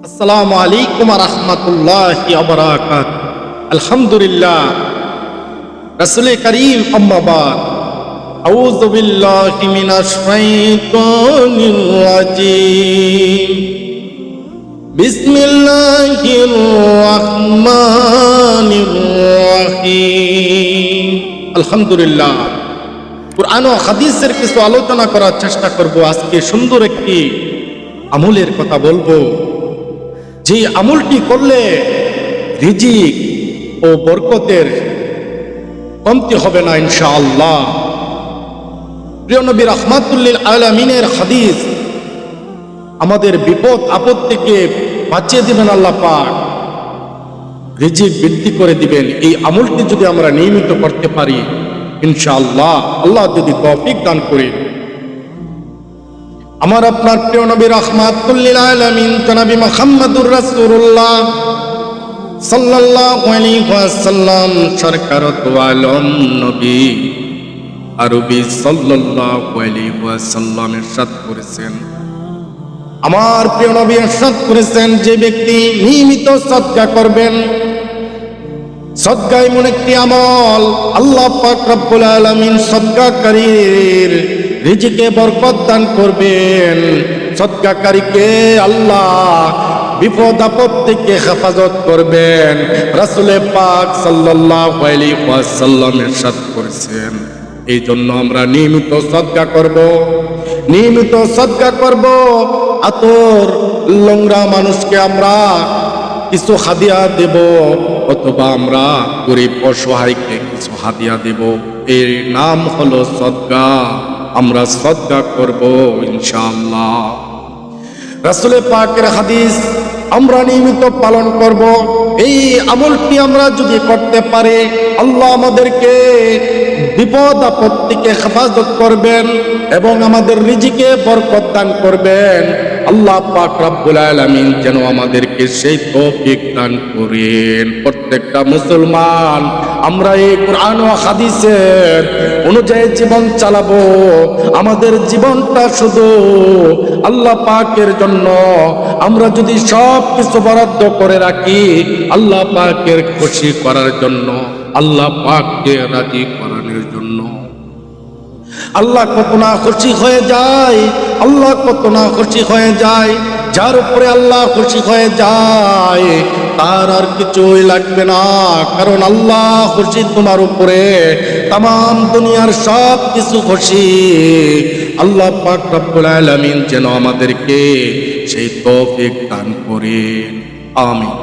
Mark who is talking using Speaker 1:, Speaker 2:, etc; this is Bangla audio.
Speaker 1: আসসালামু আলাইকুম রহমতুল্লাহ আবরাকাত আলহামদুলিল্লাহ রসুল করিম আম্মাবাদ أعوذ بالله من الشيطان الرجيم بسم الله الرحمن الرحيم الحمد لله কোরআন ও হাদিসের কিছু আলোচনা করার চেষ্টা করব আজকে সুন্দর একটি আমলের কথা বলবো যে আমলটি করলে রিজিক ও বরকতের কমতি হবে না ইনশাআল্লাহ। প্রিয় নবী রহমাতুল্লিল আলমিনের হাদিস আমাদের বিপদ, আপদ থেকে বাঁচিয়ে দিবেন আল্লাহ পাক। রিজিক বৃদ্ধি করে দিবেন। এই আমলটি যদি আমরা নিয়মিত করতে পারি, ইনশাআল্লাহ, আল্লাহ যদি তফিক দান করেন। আমার আপনার প্রিয় নবী রহমাতুল্লিল আলামিন জনাবি মুহাম্মদুর রাসূলুল্লাহ সাল্লাল্লাহু আলাইহি ওয়াসাল্লাম সরকার তো আলম নবী আরবি সাল্লাল্লাহু আলাইহি ওয়াসাল্লাম ইরশাদ করেছেন। আমার প্রিয় নবী ইরশাদ করেছেন, যে ব্যক্তি নিয়মিত সদকা করবেন, সদকা এমন একটি আমল, আল্লাহ পাক রব্বুল আলামিন সদকাকারীর রিজিকে বরকত দান করবেন। সদকাকারীকে আল্লাহ বিপদ আপদ থেকে হেফাজত করবেন। রাসূলে পাক ওয়াসাল্লাম ইরশাদ করেছেন। এই জন্য আমরা নিয়মিত সদকা করব। নিয়মিত সদকা করব। আতর লোংরা মানুষকে আমরা কিছু হাদিয়া দেব অথবা আমরা গরিব অসহায়কে কিছু হাদিয়া দেব। এর নাম হলো সদকা আমরা শ্রদ্ধা করব ইনশাআল্লাহ। রাসুলে পাকের হাদিস, আমরা নিয়মিত পালন করব। এই আমলটি আমরা যদি করতে পারি, আল্লাহ আমাদেরকে বিপদ, আপত্তিকে হেফাজত করবেন এবং আমাদের রিজিকে বরকত দান করবেন। আল্লাহ পাক রব্বুল আলামিন যেন আমাদেরকে সেই তৌফিক দান করেন। প্রত্যেকটা মুসলমান, আমরা এই কোরআন ও হাদিসের অনুযায়ী জীবন চালাবো। আমাদের জীবনটা শুধু আল্লাহ পাকের জন্য। আমরা যদি সব কিছু বরাদ্দ করে রাখি, আল্লাহ পাকের খুশি করার জন্য, আল্লাহ পাককে রাজি করানোর জন্য। আল্লাহ কত না খুশি হয়ে যায়, আল্লাহ কত না খুশি হয়ে যায়, যার উপরে আল্লাহ খুশি হয়ে যায়, তার আর কিছুই লাগবে না, কারণ আল্লাহ খুশি তোমার উপরে তাম দুনিয়ার সব কিছু খুশি আল্লাহ পাক রব্বুল আলামিন যেন আমাদেরকে সেই তৌফিক দান করেন, আমিন।